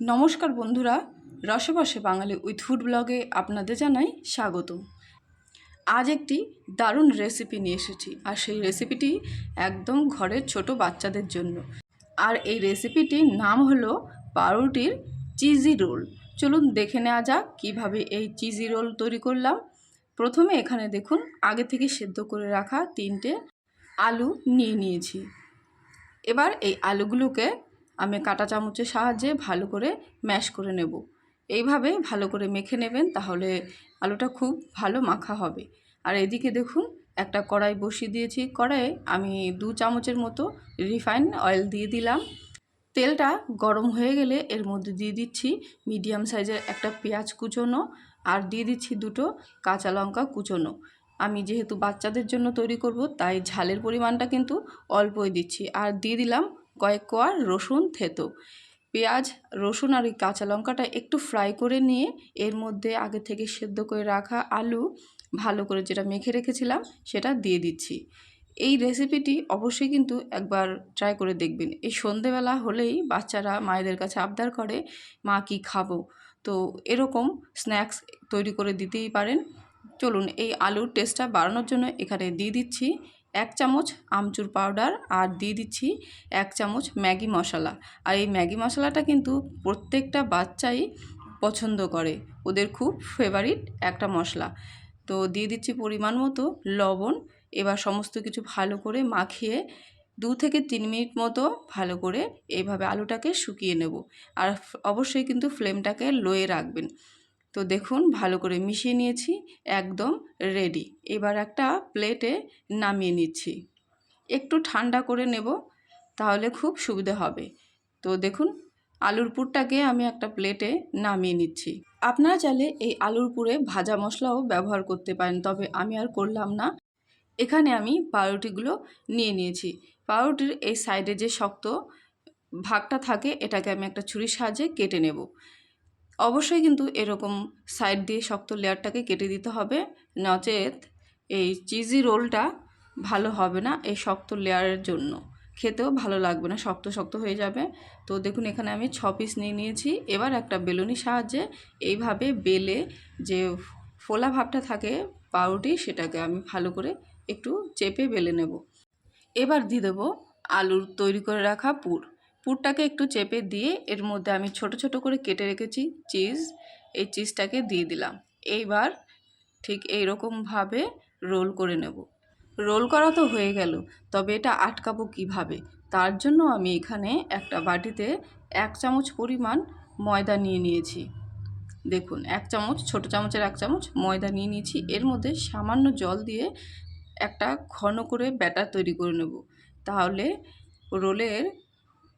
নমস্কার বন্ধুরা রসে বসে বাঙালি উইথ ফুড ব্লগে আপনাদের জানাই স্বাগত। আজ একটি দারুণ রেসিপি নিয়ে এসেছি আর সেই রেসিপিটি একদম ঘরের ছোট বাচ্চাদের জন্য। আর এই রেসিপিটির নাম হলো পাউরুটির চিজি রোল চলুন দেখে নেওয়া যাক কীভাবে এই চিজি রোল তৈরি করলাম। প্রথমে এখানে দেখুন, আগে থেকে সেদ্ধ করে রাখা তিনটে আলু নিয়ে নিয়েছি। এবার এই আলুগুলোকে আমি কাঁটা চামচের সাহায্যে ভালো করে ম্যাশ করে নেব। এইভাবে ভালো করে মেখে নেবেন, তাহলে আলুটা খুব ভালো মাখা হবে। আর এদিকে দেখুন, একটা কড়াই বসিয়ে দিয়েছি। কড়াইয়ে আমি দু চামচের মতো রিফাইন অয়েল দিয়ে দিলাম। তেলটা গরম হয়ে গেলে এর মধ্যে দিয়ে দিচ্ছি মিডিয়াম সাইজের একটা পেঁয়াজ কুচোনো আর দিয়ে দিচ্ছি দুটো কাঁচা লঙ্কা কুচোনো। আমি যেহেতু বাচ্চাদের জন্য তৈরি করব, তাই ঝালের পরিমাণটা কিন্তু অল্পই দিচ্ছি। আর দিয়ে দিলাম কয়েক কোয়া রসুন থেতো। পেঁয়াজ, রসুন আর ওই কাঁচা লঙ্কাটা একটু ফ্রাই করে নিয়ে এর মধ্যে আগে থেকে সেদ্ধ করে রাখা আলু ভালো করে যেটা মেখে রেখেছিলাম সেটা দিয়ে দিচ্ছি। এই রেসিপিটি অবশ্যই কিন্তু একবার ট্রাই করে দেখবেন। এই সন্ধেবেলা হলেই বাচ্চারা মায়েদের কাছে আবদার করে, মা, কি খাব? তো এরকম স্ন্যাক্স তৈরি করে দিতেই পারেন। চলুন এই আলুর টেস্টটা বাড়ানোর জন্য এখানে দিয়ে দিচ্ছি। এক চামচ আমচুর পাউডার আর দিয়ে দিচ্ছি এক চামচ ম্যাগি মশলা। আর এই ম্যাগি মশলাটা কিন্তু প্রত্যেকটা বাচ্চাই পছন্দ করে। ওদের খুব ফেভারিট একটা মশলা। তো দিয়ে দিচ্ছি পরিমাণ মতো লবণ। এবার সমস্ত কিছু ভালো করে মাখিয়ে দু থেকে তিন মিনিট মতো ভালো করে এইভাবে আলুটাকে শুকিয়ে নেব। আর অবশ্যই কিন্তু ফ্লেমটাকে লোয়ে রাখবেন। তো দেখুন, ভালো করে মিশিয়ে নিয়েছি, একদম রেডি এবার একটা প্লেটে নামিয়ে নিচ্ছি। একটু ঠান্ডা করে নেব, তাহলে খুব সুবিধা হবে। তো দেখুন, আলুর পুরটাকে আমি একটা প্লেটে নামিয়ে নিচ্ছি। আপনারা চাইলে এই আলুর পুরে ভাজা মশলাও ব্যবহার করতে পারেন, তবে আমি আর করলাম না। এখানে আমি পাউরুটিগুলো নিয়ে নিয়েছি। পাউরুটির এই সাইডে যে শক্ত ভাগটা থাকে, এটাকে আমি একটা ছুরির সাহায্যে কেটে নেব। অবশ্যই কিন্তু এরকম সাইড দিয়ে শক্ত লেয়ারটাকে কেটে দিতে হবে। নচেত এই চিজি রোলটা ভালো হবে না এই শক্ত লেয়ারের জন্য। খেতেও ভালো লাগবে না, শক্ত শক্ত হয়ে যাবে। তো দেখুন, এখানে আমি ছ পিস নিয়ে নিয়েছি। এবার একটা বেলুনির সাহায্যে এইভাবে বেলে যে ফোলা ভাবটা থাকে পাউরুটি, সেটাকে আমি ভালো করে একটু চেপে বেলে নেব। এবার দিয়ে দেবো আলুর তৈরি করে রাখা পুর। পুরটাকে একটু চেপে দিয়ে এর মধ্যে আমি ছোট ছোট করে কেটে রেখেছি চিজ। এই চিজটাকে দিয়ে দিলাম। এইবার ঠিক এইরকমভাবে রোল করে নেব। রোল করা তো হয়ে গেল, তবে এটা আটকাবো কীভাবে? তার জন্য আমি এখানে একটা বাটিতে এক চামচ পরিমাণ ময়দা নিয়ে নিয়েছি। দেখুন, এক চামচ, ছোট চামচের এক চামচ ময়দা নিয়ে নিয়েছি। এর মধ্যে সামান্য জল দিয়ে একটা ঘন করে ব্যাটার তৈরি করে নেব। তাহলে রোলের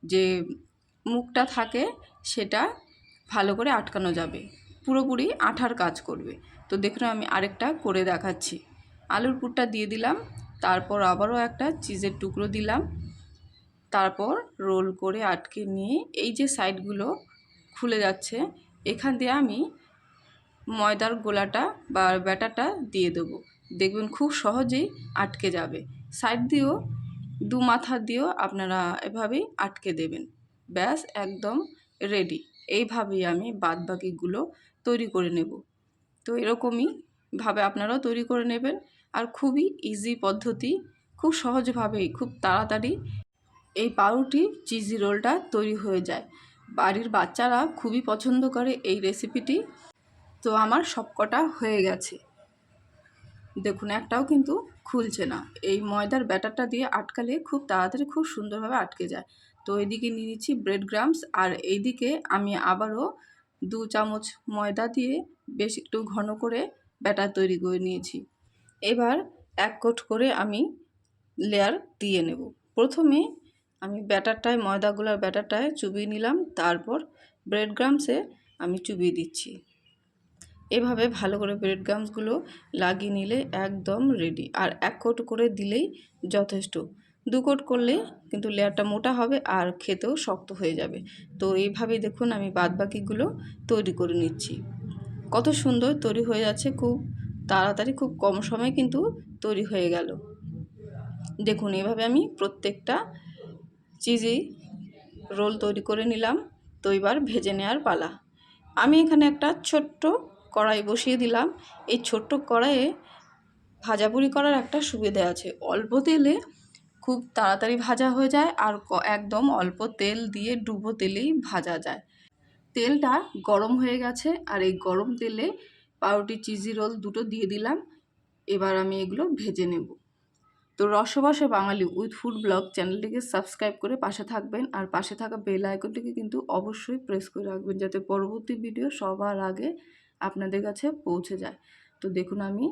যে মুখটা থাকে সেটা ভালো করে আটকানো যাবে। পুরোপুরি আঠার কাজ করবে। তো দেখুন, আমি আরেকটা করে দেখাচ্ছি। আলুর পুরটা দিয়ে দিলাম, তারপর আবারও একটা চিজের টুকরো দিলাম, তারপর রোল করে আটকে নিয়ে এই যে সাইডগুলো খুলে যাচ্ছে, এখান দিয়ে আমি ময়দার গোলাটা বা ব্যাটাটা দিয়ে দেবো। দেখবেন খুব সহজেই আটকে যাবে। সাইড দিয়েও দু মাথা দিয়েও আপনারা এভাবেই আটকে দেবেন। ব্যাস, একদম রেডি এইভাবেই আমি বাদ বাকিগুলো তৈরি করে নেব। তো এরকমই ভাবে আপনারাও তৈরি করে নেবেন। আর খুবই ইজি পদ্ধতি, খুব সহজভাবেই, খুব তাড়াতাড়ি এই পাউরুটি চিজি রোলটা তৈরি হয়ে যায়। বাড়ির বাচ্চারা খুবই পছন্দ করে এই রেসিপিটি তো আমার সবকটা হয়ে গেছে। দেখুন, একটাও কিন্তু খুলছে না। এই ময়দার ব্যাটারটা দিয়ে আটকালে খুব তাড়াতাড়ি খুব সুন্দরভাবে আটকে যায়। তো এদিকে নিয়ে নিচ্ছি ব্রেড গ্রামস আর এইদিকে আমি আবারও দু চামচ ময়দা দিয়ে বেশ একটু ঘন করে ব্যাটার তৈরি করে নিয়েছি। এবার এক কোট করে আমি লেয়ার দিয়ে নেব। প্রথমে আমি ব্যাটারটায়, ময়দাগুলোর ব্যাটারটায় চুবিয়ে নিলাম, তারপর ব্রেড গ্রামসে আমি চুবিয়ে দিচ্ছি। এভাবে ভালো করে ব্রেড গামসগুলো লাগিয়ে নিলে একদম রেডি আর এক কোট করে দিলেই যথেষ্ট। দু কোট করলে কিন্তু লেয়ারটা মোটা হবে আর খেতেও শক্ত হয়ে যাবে। তো এইভাবেই দেখুন আমি বাদবাকিগুলো তৈরি করে নিচ্ছি। কত সুন্দর তৈরি হয়ে যাচ্ছে, খুব তাড়াতাড়ি, খুব কম সময়ে কিন্তু তৈরি হয়ে গেল। দেখুন এভাবে আমি প্রত্যেকটা চিজি রোল তৈরি করে নিলাম। তো এবার ভেজে নেওয়ার পালা। আমি এখানে একটা ছোট্ট কড়াই বসিয়ে দিলাম। এই ছোট্ট কড়াইয়ে ভাজাপুরি করার একটা সুবিধা আছে। অল্প তেলে খুব তাড়াতাড়ি ভাজা হয়ে যায় আর একদম অল্প তেল দিয়ে ডুবো তেলেই ভাজা যায়। তেলটা গরম হয়ে গেছে আর এই গরম তেলে পাউরুটি, চিজি রোল দুটো দিয়ে দিলাম। এবার আমি এগুলো ভেজে নেব। তো Rasabase Bangali with food blog চ্যানেলটিকে সাবস্ক্রাইব করে পাশে থাকবেন আর পাশে থাকা বেল আইকনটিকে কিন্তু অবশ্যই প্রেস করে রাখবেন যাতে পরবর্তী ভিডিও সবার আগে আপনাদের কাছে পৌঁছে যায়। তো দেখুন আমি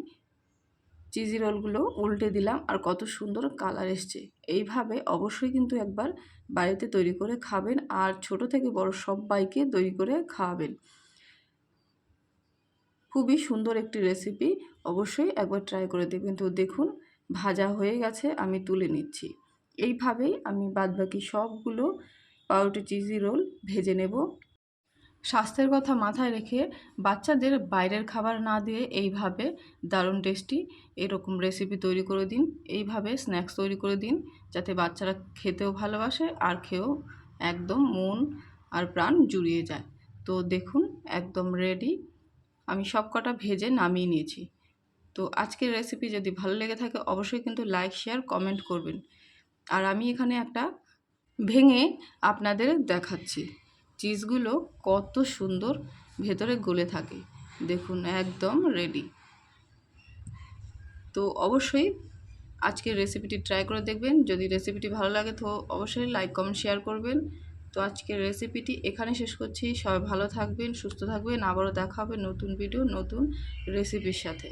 চিজি রোলগুলো উল্টে দিলাম আর কত সুন্দর কালার এসছে। এইভাবে অবশ্যই কিন্তু একবার বাড়িতে তৈরি করে খাবেন আর ছোট থেকে বড় সবাইকে তৈরি করে খাওয়াবেন। খুবই সুন্দর একটি রেসিপি অবশ্যই একবার ট্রাই করে দেখবেন। তো দেখুন, ভাজা হয়ে গেছে, আমি তুলে নিচ্ছি। এইভাবেই আমি বাদবাকি সবগুলো পাউরুটি চিজি রোল ভেজে নেব। স্বাস্থ্যের কথা মাথায় রেখে বাচ্চাদের বাইরের খাবার না দিয়ে এইভাবে দারুণ টেস্টি এরকম রেসিপি তৈরি করে দিন। এইভাবে স্ন্যাক্স তৈরি করে দিন যাতে বাচ্চারা খেতেও ভালোবাসে আর খেয়েও একদম মন আর প্রাণ জুড়িয়ে যায়। তো দেখুন, একদম রেডি আমি সব কটা ভেজে নামিয়ে নিয়েছি। তো আজকের রেসিপি যদি ভালো লেগে থাকে, অবশ্যই কিন্তু লাইক শেয়ার কমেন্ট করবেন। আর আমি এখানে একটা ভেঙে আপনাদের দেখাচ্ছি। চিজগুলো কত সুন্দর ভেতরে গলে থাকে। দেখুন, একদম রেডি তো অবশ্যই আজকের রেসিপিটি ট্রাই করে দেখবেন। যদি রেসিপিটি ভালো লাগে তো অবশ্যই লাইক কমেন্ট শেয়ার করবেন। তো আজকের রেসিপিটি এখানে শেষ করছি। সবাই ভালো থাকবেন, সুস্থ থাকবেন। আবারও দেখা হবে নতুন ভিডিও নতুন রেসিপির সাথে।